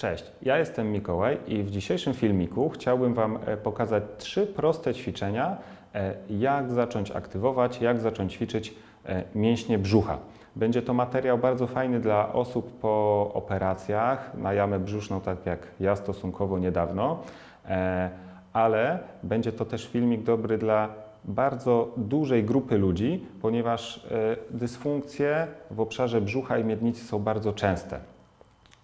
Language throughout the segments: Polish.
Cześć, ja jestem Mikołaj i w dzisiejszym filmiku chciałbym Wam e, pokazać trzy proste ćwiczenia, e, jak zacząć aktywować, jak zacząć ćwiczyć e, mięśnie brzucha. Będzie to materiał bardzo fajny dla osób po operacjach na jamę brzuszną, tak jak ja stosunkowo niedawno, ale będzie to też filmik dobry dla bardzo dużej grupy ludzi, ponieważ dysfunkcje w obszarze brzucha i miednicy są bardzo częste.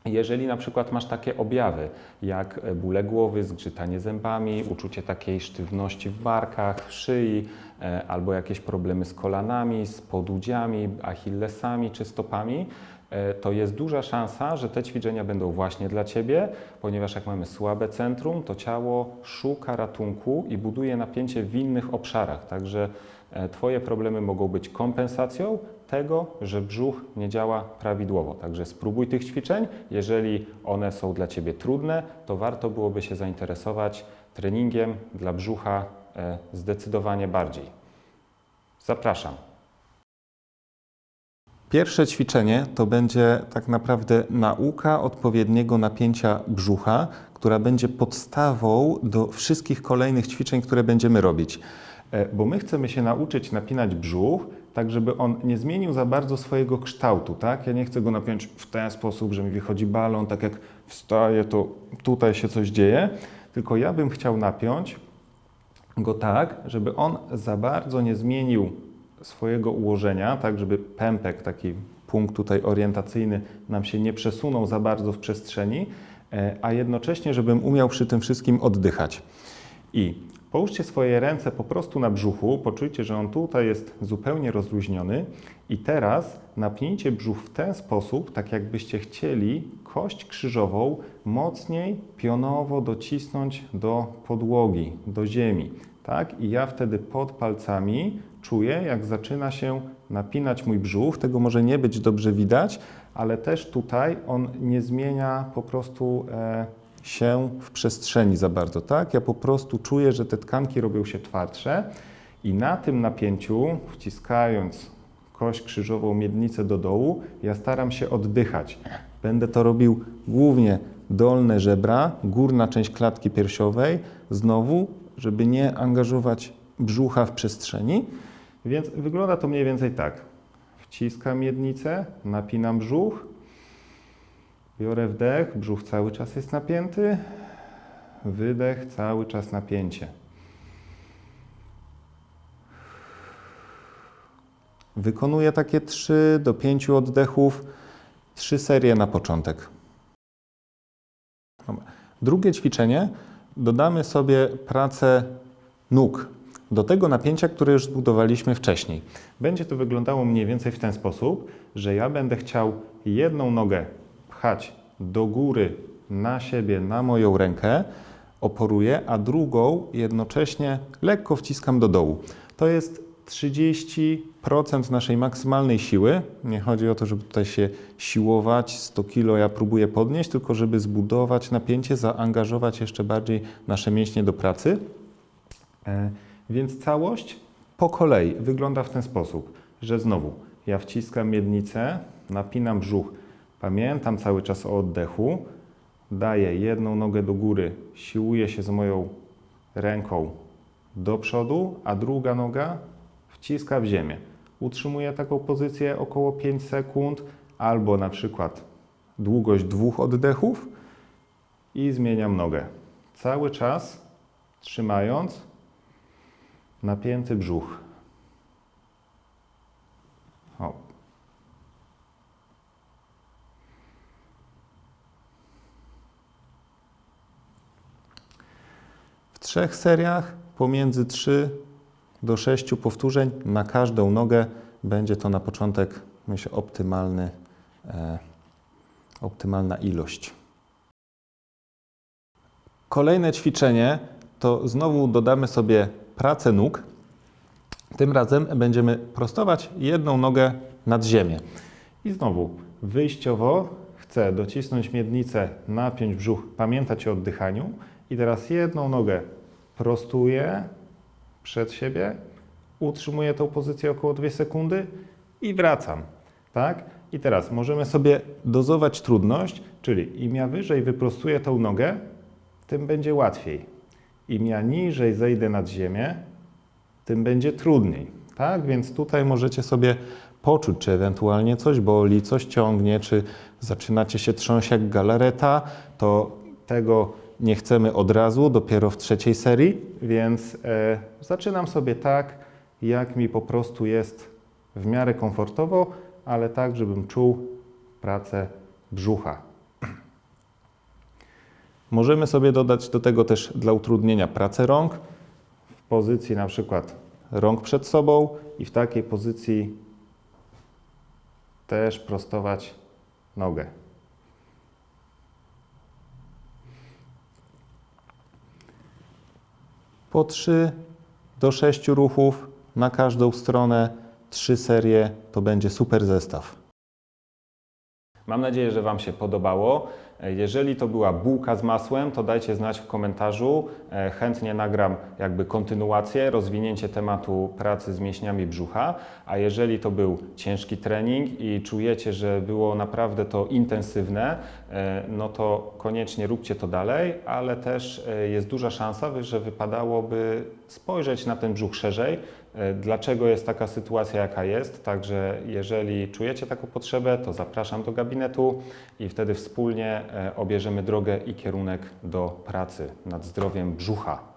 Jeżeli na przykład masz takie objawy jak bóle głowy, zgrzytanie zębami, uczucie takiej sztywności w barkach, w szyi, e, albo jakieś problemy z kolanami, z podudziami, achillesami czy stopami, e, to jest duża szansa, że te ćwiczenia będą właśnie dla Ciebie, ponieważ jak mamy słabe centrum, to ciało szuka ratunku i buduje napięcie w innych obszarach. Także e, Twoje problemy mogą być kompensacją tego, że brzuch nie działa prawidłowo. Także spróbuj tych ćwiczeń. Jeżeli one są dla Ciebie trudne, to warto byłoby się zainteresować treningiem dla brzucha e, zdecydowanie bardziej. Zapraszam. Pierwsze ćwiczenie to będzie tak naprawdę nauka odpowiedniego napięcia brzucha, która będzie podstawą do wszystkich kolejnych ćwiczeń, które będziemy robić. E, Bo my chcemy się nauczyć napinać brzuch, tak żeby on nie zmienił za bardzo swojego kształtu, tak? Ja nie chcę go napiąć w ten sposób, że mi wychodzi balon, tak jak wstaję, to tutaj się coś dzieje, tylko ja bym chciał napiąć go tak, żeby on za bardzo nie zmienił swojego ułożenia, tak żeby pępek, taki punkt tutaj orientacyjny nam się nie przesunął za bardzo w przestrzeni, e, a jednocześnie, żebym umiał przy tym wszystkim oddychać. I połóżcie swoje ręce po prostu na brzuchu, poczujcie, że on tutaj jest zupełnie rozluźniony i teraz napnijcie brzuch w ten sposób, tak jakbyście chcieli kość krzyżową mocniej pionowo docisnąć do podłogi, do ziemi. Tak? I ja wtedy pod palcami czuję, jak zaczyna się napinać mój brzuch. Tego może nie być dobrze widać, ale też tutaj on nie zmienia po prostu e, się w przestrzeni za bardzo. Tak? Ja po prostu czuję, że te tkanki robią się twardsze i na tym napięciu, wciskając kość krzyżową miednicę do dołu, ja staram się oddychać. Będę to robił głównie dolne żebra, górna część klatki piersiowej, znowu, żeby nie angażować brzucha w przestrzeni. Więc wygląda to mniej więcej tak. Wciskam miednicę, napinam brzuch, biorę wdech, brzuch cały czas jest napięty, wydech, cały czas napięcie. Wykonuję takie 3 do 5 oddechów, 3 serie na początek. Drugie ćwiczenie dodamy sobie pracę nóg do tego napięcia, które już zbudowaliśmy wcześniej. Będzie to wyglądało mniej więcej w ten sposób, że ja będę chciał jedną nogę pchać do góry na siebie, na moją rękę, oporuję, a drugą jednocześnie lekko wciskam do dołu. To jest 30% naszej maksymalnej siły. Nie chodzi o to, żeby tutaj się siłować, 100 kg ja próbuję podnieść, tylko żeby zbudować napięcie, zaangażować jeszcze bardziej nasze mięśnie do pracy. E, Więc całość po kolei wygląda w ten sposób, że znowu ja wciskam miednicę, napinam brzuch, pamiętam cały czas o oddechu, daję jedną nogę do góry, siłuję się z moją ręką do przodu, a druga noga wciska w ziemię. Utrzymuję taką pozycję około 5 sekund, albo na przykład długość dwóch oddechów i zmieniam nogę. Cały czas trzymając napięty brzuch. O. W trzech seriach pomiędzy 3 do 6 powtórzeń na każdą nogę będzie to na początek, myślę, optymalny, e, optymalna ilość. Kolejne ćwiczenie to znowu dodamy sobie pracę nóg. Tym razem będziemy prostować jedną nogę nad ziemię. I znowu wyjściowo chcę docisnąć miednicę, napiąć brzuch, pamiętać o oddychaniu. I teraz jedną nogę prostuję przed siebie, utrzymuję tą pozycję około 2 sekundy i wracam. Tak? I teraz możemy sobie dozować trudność, Czyli im ja wyżej wyprostuję tą nogę, tym będzie łatwiej. Im ja niżej zejdę nad ziemię, tym będzie trudniej. Tak? Więc tutaj możecie sobie poczuć, czy ewentualnie coś boli, coś ciągnie, czy zaczynacie się trząść jak galareta, to tego nie chcemy od razu, dopiero w trzeciej serii, więc e, zaczynam sobie tak, jak mi po prostu jest w miarę komfortowo, ale tak, żebym czuł pracę brzucha. Możemy sobie dodać do tego też dla utrudnienia pracę rąk w pozycji na przykład rąk przed sobą i w takiej pozycji też prostować nogę. Po 3 do 6 ruchów na każdą stronę, 3 serie to będzie super zestaw. Mam nadzieję, że Wam się podobało. Jeżeli to była bułka z masłem, to dajcie znać w komentarzu. E, Chętnie nagram jakby kontynuację, rozwinięcie tematu pracy z mięśniami brzucha. A jeżeli to był ciężki trening i czujecie, że było naprawdę to intensywne, e, no to koniecznie róbcie to dalej, ale też e, jest duża szansa, że wypadałoby spojrzeć na ten brzuch szerzej, Dlaczego jest taka sytuacja, jaka jest? Także jeżeli czujecie taką potrzebę, to zapraszam do gabinetu i wtedy wspólnie e, obierzemy drogę i kierunek do pracy nad zdrowiem brzucha.